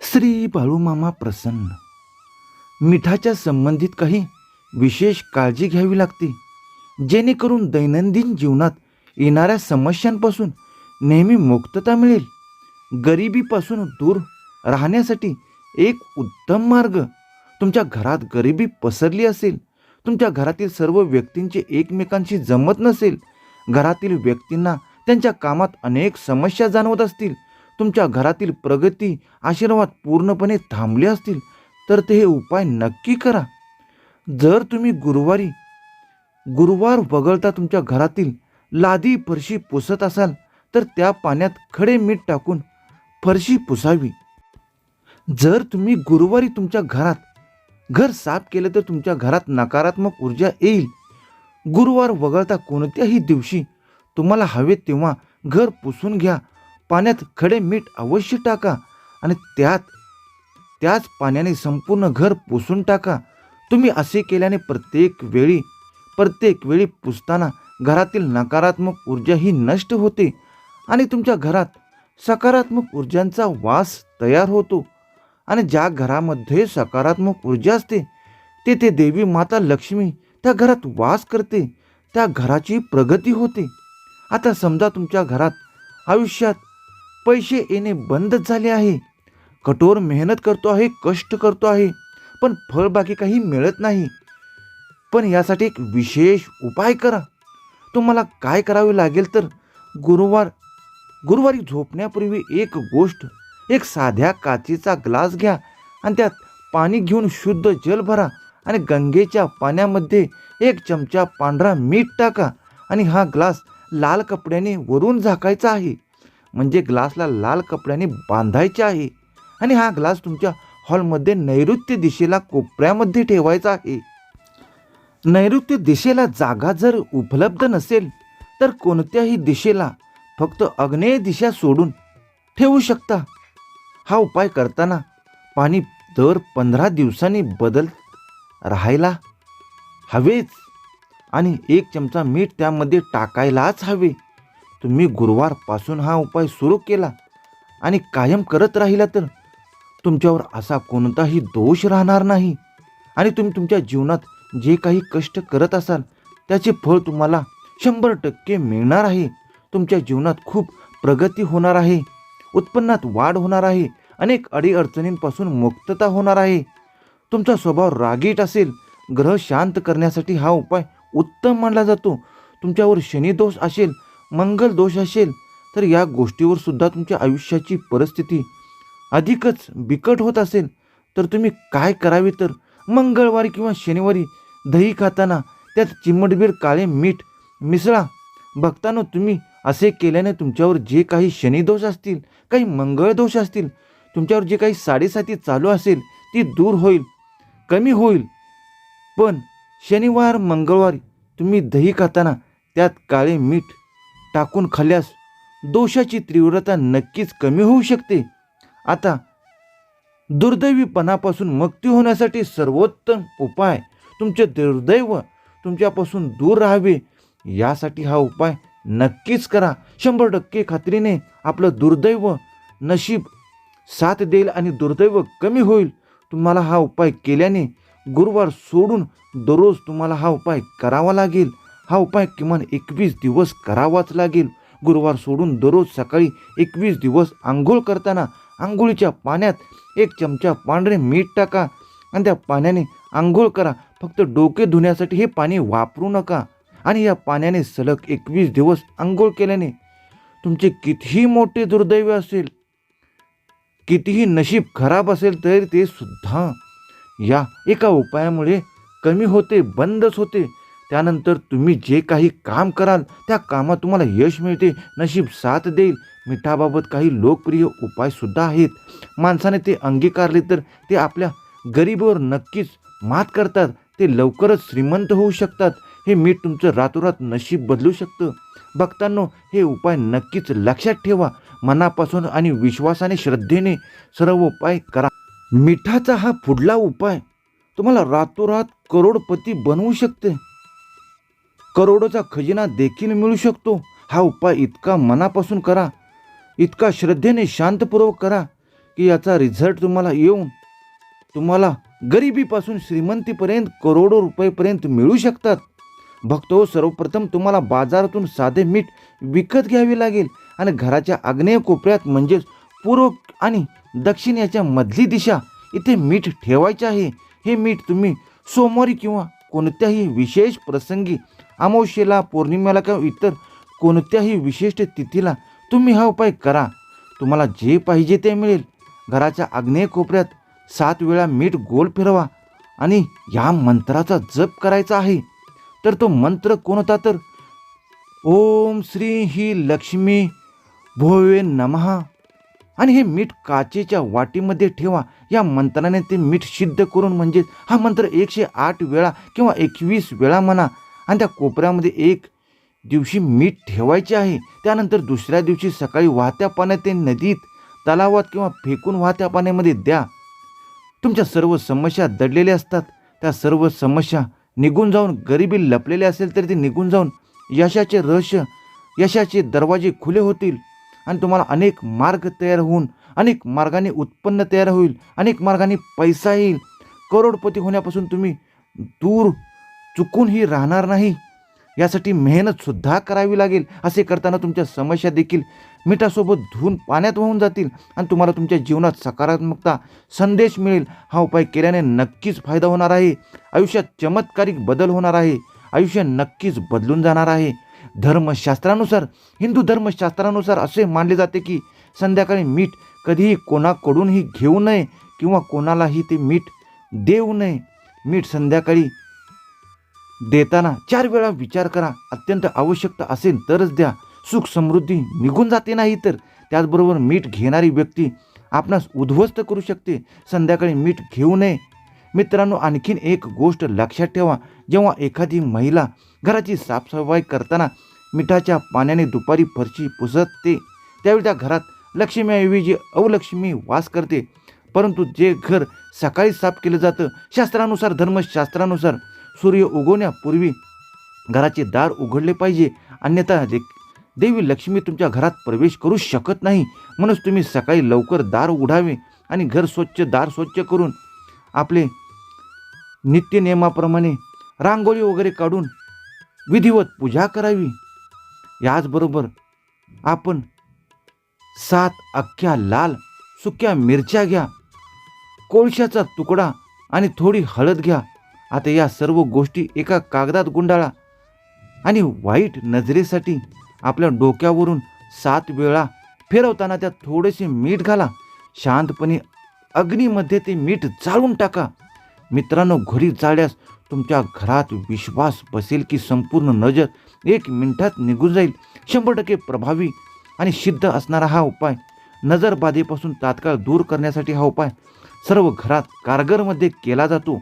श्री बाळूमामा प्रसन्न. मिठाच्या संबंधित काही विशेष काळजी घ्यावी लागते जेणेकरून दैनंदिन जीवनात येणाऱ्या समस्यांपासून नेहमी मुक्तता मिळेल. गरिबीपासून दूर राहण्यासाठी एक उत्तम मार्ग तुमच्या घरात गरिबी पसरली असेल तुमच्या घरातील सर्व व्यक्तींचे एकमेकांशी जमत नसेल घरातील व्यक्तींना त्यांच्या कामात अनेक समस्या जाणवत असतील तुमच्या घरातील प्रगती आशीर्वाद पूर्णपणे थांबले असतील तर ते हे उपाय नक्की करा. जर तुम्ही गुरुवारी गुरुवार वगळता तुमच्या घरातील लादी फरशी पुसत असाल तर त्या पाण्यात खडे मीठ टाकून फरशी पुसावी. जर तुम्ही गुरुवारी तुमच्या घरात घर साफ केलं तर तुमच्या घरात नकारात्मक ऊर्जा येईल. गुरुवार वगळता कोणत्याही दिवशी तुम्हाला हवे तेव्हा घर पुसून घ्या. पाण्यात खडे मीठ अवश्य टाका आणि त्यात त्याच पाण्याने संपूर्ण घर पुसून टाका. तुम्ही असे केल्याने प्रत्येक वेळी प्रत्येक वेळी पुसताना घरातील नकारात्मक ऊर्जा ही नष्ट होते आणि तुमच्या घरात सकारात्मक ऊर्जांचा वास तयार होतो. आणि ज्या घरामध्ये सकारात्मक ऊर्जा असते तेथे देवी माता लक्ष्मी त्या घरात वास करते त्या घराची प्रगती होते. आता समजा तुमच्या घरात आयुष्यात पैसे येणे बंदच झाले आहे. कठोर मेहनत करतो आहे कष्ट करतो आहे पण फळ बाकी काही मिळत नाही. पण यासाठी एक विशेष उपाय करा. तुम्हाला काय करावे लागेल तर गुरुवार गुरुवारी झोपण्यापूर्वी एक गोष्ट एक साध्या काचेचा ग्लास घ्या आणि त्यात पाणी घेऊन शुद्ध जल भरा आणि गंगेच्या पाण्यामध्ये एक चमचा पांढरा मीठ टाका आणि हा ग्लास लाल कपड्याने वरून झाकायचा आहे. म्हणजे ग्लासला लाल कपड्याने बांधायचे आहे. आणि हा ग्लास तुमच्या हॉलमध्ये नैऋत्य दिशेला कोपऱ्यामध्ये ठेवायचा आहे. नैऋत्य दिशेला जागा जर उपलब्ध नसेल तर कोणत्याही दिशेला फक्त अग्नेय दिशा सोडून ठेवू शकता. हा उपाय करताना पाणी दर पंधरा दिवसांनी बदल राहायला हवेच. आणि एक चमचा मीठ त्यामध्ये टाकायलाच हवे. तुम्ही गुरुवारपासून हा उपाय सुरू केला आणि कायम करत राहिला तर तुमच्यावर असा कोणताही दोष राहणार नाही आणि तुम्ही तुमच्या जीवनात जे काही कष्ट करत असाल त्याचे फळ तुम्हाला शंभर टक्के मिळणार आहे. तुमच्या जीवनात खूप प्रगती होणार आहे उत्पन्नात वाढ होणार आहे अनेक अडीअडचणींपासून मुक्तता होणार आहे. तुमचा स्वभाव रागीट असेल ग्रह शांत करण्यासाठी हा उपाय उत्तम मानला जातो. तुमच्यावर शनिदोष असेल मंगल दोष असेल तर या गोष्टीवर सुद्धा तुमच्या आयुष्याची परिस्थिती अधिकच बिकट होत असेल तर तुम्ही काय करावे तर मंगळवारी किंवा शनिवारी दही खाताना त्यात चिमटबीर काळे मीठ मिसळा. बघताना तुम्ही असे केल्याने तुमच्यावर जे काही शनिदोष असतील काही मंगळ दोष असतील तुमच्यावर जे काही साडेसाती चालू असेल ती दूर होईल कमी होईल. पण शनिवार मंगळवार तुम्ही दही खाताना त्यात काळे मीठ टाकून खाल्ल्यास दोषाची तीव्रता नक्कीच कमी होऊ शकते. आता दुर्दैवीपणापासून मुक्ती होण्यासाठी सर्वोत्तम उपाय तुमचे दुर्दैव तुमच्यापासून दूर राहावे यासाठी हा उपाय नक्कीच करा. शंभर टक्के खात्रीने आपलं दुर्दैव नशीब साथ देईल आणि दुर्दैव कमी होईल. तुम्हाला हा उपाय केल्याने गुरुवार सोडून दररोज तुम्हाला हा उपाय करावा लागेल. हा उपाय किमान एकवीस दिवस करावाच लागेल. गुरुवार सोडून दररोज सकाळी एकवीस दिवस आंघोळ करताना आंघोळीच्या पाण्यात एक चमचा पांढरे मीठ टाका आणि त्या पाण्याने आंघोळ करा. फक्त डोके धुण्यासाठी हे पाणी वापरू नका आणि या पाण्याने सलग एकवीस दिवस आंघोळ केल्याने तुमचे कितीही मोठे दुर्दैव असेल कितीही नशीब खराब असेल तरी ते सुद्धा या एका उपायामुळे कमी होते बंदच होते. त्यानंतर तुम्ही जे काही काम कराल त्या कामात तुम्हाला यश मिळते नशीब साथ देईल. मिठाबाबत काही लोकप्रिय उपायसुद्धा आहेत. माणसाने ते अंगीकारले तर ते आपल्या गरिबीवर नक्कीच मात करतात. ते लवकरच श्रीमंत होऊ शकतात. हे मीठ तुमचं रातोरात नशीब बदलू शकतं. भक्तांनो हे उपाय नक्कीच लक्षात ठेवा. मनापासून आणि विश्वासाने श्रद्धेने सर्व उपाय करा. मिठाचा हा पुढला उपाय तुम्हाला रातोरात करोडपती बनवू शकते. करोडोचा खजिना देखील मिळू शकतो. हा उपाय इतका मनापासून करा. इतका श्रद्धेने शांतपूर्वक करा की याचा रिझल्ट तुम्हाला येऊन तुम्हाला गरिबीपासून श्रीमंतीपर्यंत करोडो रुपयेपर्यंत मिळू शकतात. भक्तो हो, सर्वप्रथम तुम्हाला बाजारातून साधे मीठ विकत घ्यावे लागेल आणि घराच्या आग्नेय कोपऱ्यात म्हणजेच पूर्व आणि दक्षिण याच्या मधली दिशा इथे मीठ ठेवायचे आहे. हे मीठ तुम्ही सोमवारी किंवा कोणत्याही विशेष प्रसंगी अमावस्येला पौर्णिमेला किंवा इतर कोणत्याही विशिष्ट तिथीला तुम्ही हा उपाय करा. तुम्हाला जे पाहिजे ते मिळेल. घराच्या आग्नेय कोपऱ्यात सात वेळा मीठ गोल फिरवा आणि या मंत्राचा जप करायचा आहे. तर तो मंत्र कोणता तर? ओम श्री ही लक्ष्मी भोवे नमहा आणि हे मीठ काचेच्या वाटीमध्ये ठेवा. या मंत्राने ते मीठ सिद्ध करून म्हणजे हा मंत्र एकशे आठ वेळा किंवा एकवीस वेळा म्हणा. आणि त्या कोपऱ्यामध्ये एक दिवशी मीठ ठेवायचे आहे. त्यानंतर दुसऱ्या दिवशी सकाळी वाहत्या पाण्यात ते नदीत तलावात किंवा फेकून वाहत्या पाण्यामध्ये द्या. तुमच्या सर्व समस्या दडलेल्या असतात. त्या सर्व समस्या निघून जाऊन गरिबी लपलेली असेल तर ते निघून जाऊन यशाचे रहस्य यशाचे दरवाजे खुले होतील आणि तुम्हाला अनेक मार्ग तयार होऊन अनेक मार्गाने उत्पन्न तयार होईल अनेक मार्गाने पैसा येईल. करोडपती होण्यापासून तुम्ही दूर चुकूनही राहणार नाही. यासाठी मेहनतसुद्धा करावी लागेल असे करताना तुमच्या समस्या देखील मिठासोबत धुवून पाण्यात वाहून जातील आणि तुम्हाला तुमच्या जीवनात सकारात्मकता संदेश मिळेल. हा उपाय केल्याने नक्कीच फायदा होणार आहे. आयुष्यात चमत्कारिक बदल होणार आहे. आयुष्य नक्कीच बदलून जाणार आहे. धर्मशास्त्रानुसार हिंदू धर्मशास्त्रानुसार असे मानले जाते की संध्याकाळी मीठ कधीही कोणाकडूनही घेऊ नये किंवा कोणालाही ते मीठ देऊ नये. मीठ संध्याकाळी देताना चार वेळा विचार करा. अत्यंत आवश्यकता असेल तरच द्या. सुख समृद्धी निघून जाते नाही तर. त्याचबरोबर मीठ घेणारी व्यक्ती आपणास उद्ध्वस्त करू शकते. संध्याकाळी मीठ घेऊ नये. मित्रांनो आणखीन एक गोष्ट लक्षात ठेवा. जेव्हा एखादी महिला घराची साफसफाई करताना मिठाच्या पाण्याने दुपारी फरशी पुसते त्यावेळी त्या घरात लक्ष्मीऐवजी अवलक्ष्मी वास करते. परंतु जे घर सकाळी साफ केलं जातं शास्त्रानुसार धर्मशास्त्रानुसार सूर्य उगवण्यापूर्वी घराचे दार उघडले पाहिजे. अन्यथा दे देवी लक्ष्मी तुमच्या घरात प्रवेश करू शकत नाही. म्हणूनच तुम्ही सकाळी लवकर दार उघडावे आणि घर स्वच्छ दार स्वच्छ करून आपले नित्यनियमाप्रमाणे रांगोळी वगैरे काढून विधिवत पूजा करावी. याचबरोबर आपण सात अख्ख्या लाल सुक्या मिरच्या घ्या. कोळशाचा तुकडा आणि थोडी हळद घ्या. आता या सर्व गोष्टी एका कागदात गुंडाळा. आणि वाईट नजरेसाठी आपल्या डोक्यावरून सात वेळा फिरवताना त्यात थोडेसे मीठ घाला. शांतपणे अग्नीमध्ये ते मीठ जाळून टाका. मित्रांनो घरी जाळल्यास तुमच्या घरात विश्वास बसेल की संपूर्ण नजर एक मिनिटात निघून जाईल. शंभर टक्के प्रभावी आणि सिद्ध असणारा हा उपाय नजरबाधेपासून तात्काळ दूर करण्यासाठी हा उपाय. सर्व घरात कारगरमध्ये केला जातो.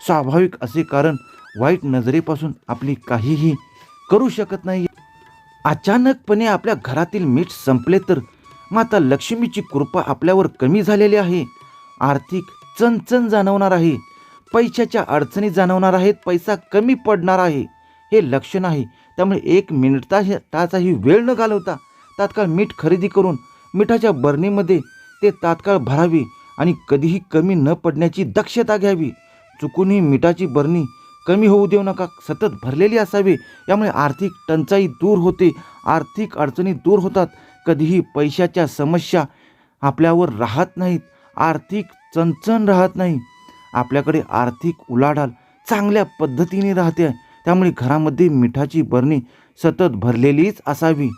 स्वाभाविक असे कारण वाईट नजरेपासून आपली काहीही करू शकत नाही. अचानकपणे आपल्या घरातील मीठ संपले तर माता लक्ष्मीची कृपा आपल्यावर कमी झालेली आहे. आर्थिक चणचण जाणवणार आहे. पैशाच्या अडचणी जाणवणार आहेत. पैसा कमी पडणार आहे. हे लक्षण आहे त्यामुळे एक मिनिटा ताचाही वेळ न घालवता तात्काळ मीठ खरेदी करून मिठाच्या बरणीमध्ये ते तात्काळ भरावे आणि कधीही कमी न पडण्याची दक्षता घ्यावी. चुकूनही मिठाची बरणी कमी होऊ देऊ नका. सतत भरलेली असावी. यामुळे आर्थिक टंचाई दूर होते. आर्थिक अडचणी दूर होतात. कधीही पैशाच्या समस्या आपल्यावर राहत नाहीत. आर्थिक चणचण राहत नाही. आपल्याकडे आर्थिक उलाढाल चांगल्या पद्धतीने राहते. त्यामुळे घरामध्ये मिठाची बरणी सतत भरलेलीच असावी.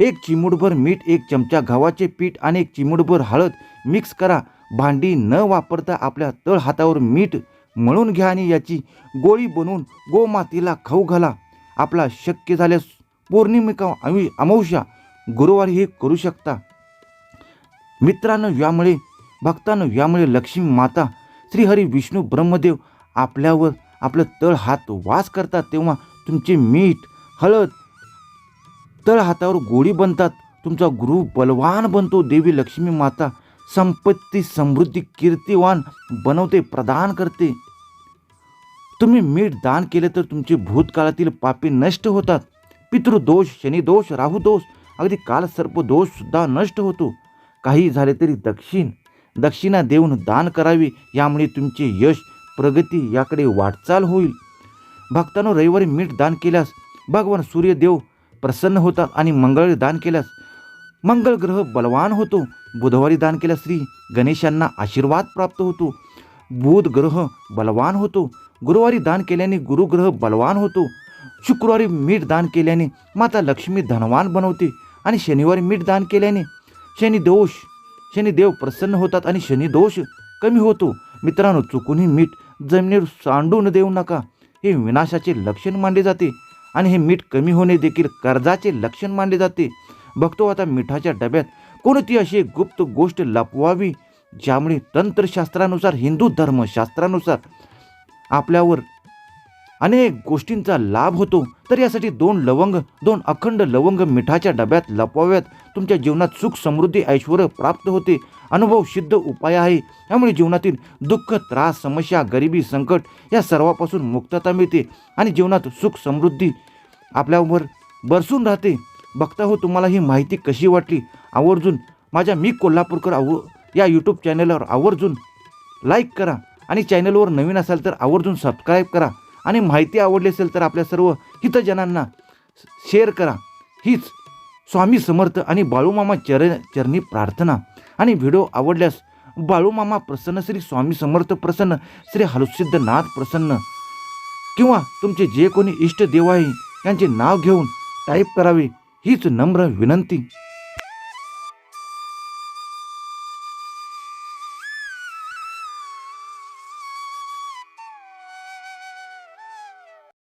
एक चिमूटभर मीठ एक चमचा गव्हाचे पीठ आणि एक चिमूटभर हळद मिक्स करा. भांडी न वापरता आपल्या तळ हातावर मीठ म्हणून घ्या आणि याची गोळी बनवून गोमातेला खाऊ घाला. आपला शक्य झाल्यास पौर्णिमिका अवि अमावस्या गुरुवारी हे करू शकता. मित्रांनो यामुळे भक्तांनो यामुळे लक्ष्मी माता श्रीहरी विष्णू ब्रह्मदेव आपल्यावर आपलं तळ हात वास करतात. तेव्हा तुमचे मीठ हळद तळ हातावर गोळी बनतात. तुमचा गुरु बलवान बनतो. देवी लक्ष्मी माता संपत्ती समृद्धी कीर्तिवान बनवते प्रदान करते. तुम्ही मीठ दान केले तर तुमचे भूतकाळातील पापे नष्ट होतात. पितृदोष शनिदोष राहुदोष अगदी कालसर्पदोष सुद्धा नष्ट होतो. काही झाले तरी दक्षिण. दक्षिणा देऊन दान करावे यामुळे तुमचे यश प्रगती याकडे वाटचाल होईल. भक्तांनो रविवारी मीठ दान केल्यास भगवान सूर्यदेव प्रसन्न होतात आणि मंगळवारी दान केल्यास मंगळ ग्रह बलवान होतो. बुधवारी दान केल्यास श्री गणेशांना आशीर्वाद प्राप्त होतो. बुध ग्रह बलवान होतो. गुरुवारी दान केल्याने गुरुग्रह बलवान होतो. शुक्रवारी मीठ दान केल्याने माता लक्ष्मी धनवान बनवते आणि शनिवारी मीठ दान केल्याने शनिदोष शनिदेव प्रसन्न होतात आणि शनिदोष कमी होतो. मित्रांनो चुकूनही मीठ जमिनीवर सांडून देऊ नका. हे विनाशाचे लक्षण मानले जाते आणि हे मीठ कमी होणे देखील कर्जाचे लक्षण मानले जाते. बघतो आता मिठाच्या डब्यात कोणती अशी गुप्त गोष्ट लपवावी ज्यामुळे तंत्रशास्त्रानुसार हिंदू धर्मशास्त्रानुसार आपल्यावर अनेक गोष्टींचा लाभ होतो. तर यासाठी दोन लवंग दोन अखंड लवंग मिठाच्या डब्यात लपवाव्यात. तुमच्या जीवनात सुख समृद्धी ऐश्वर प्राप्त होते. अनुभव सिद्ध उपाय आहे. त्यामुळे जीवनातील दुःख त्रास समस्या गरिबी संकट या सर्वापासून मुक्तता मिळते आणि जीवनात सुख समृद्धी आपल्यावर बरसून राहते. बघता हो तुम्हाला ही माहिती कशी वाटली? आवर्जून माझ्या मी कोल्हापूरकर आव या यूट्यूब चॅनलवर आवर्जून लाईक करा आणि चॅनलवर नवीन असाल तर आवर्जून सबस्क्राईब करा आणि माहिती आवडली असेल तर आपल्या सर्व हितजनांना शेअर करा. हीच स्वामी समर्थ आणि बाळूमामा चर चरणी प्रार्थना. आणि व्हिडिओ आवडल्यास बाळूमामा प्रसन्न श्री स्वामी समर्थ प्रसन्न श्री हलुसिद्धनाथ प्रसन्न किंवा तुमचे जे कोणी इष्ट देव आहे यांचे नाव घेऊन टाईप करावे. हीच नम्र विनंती.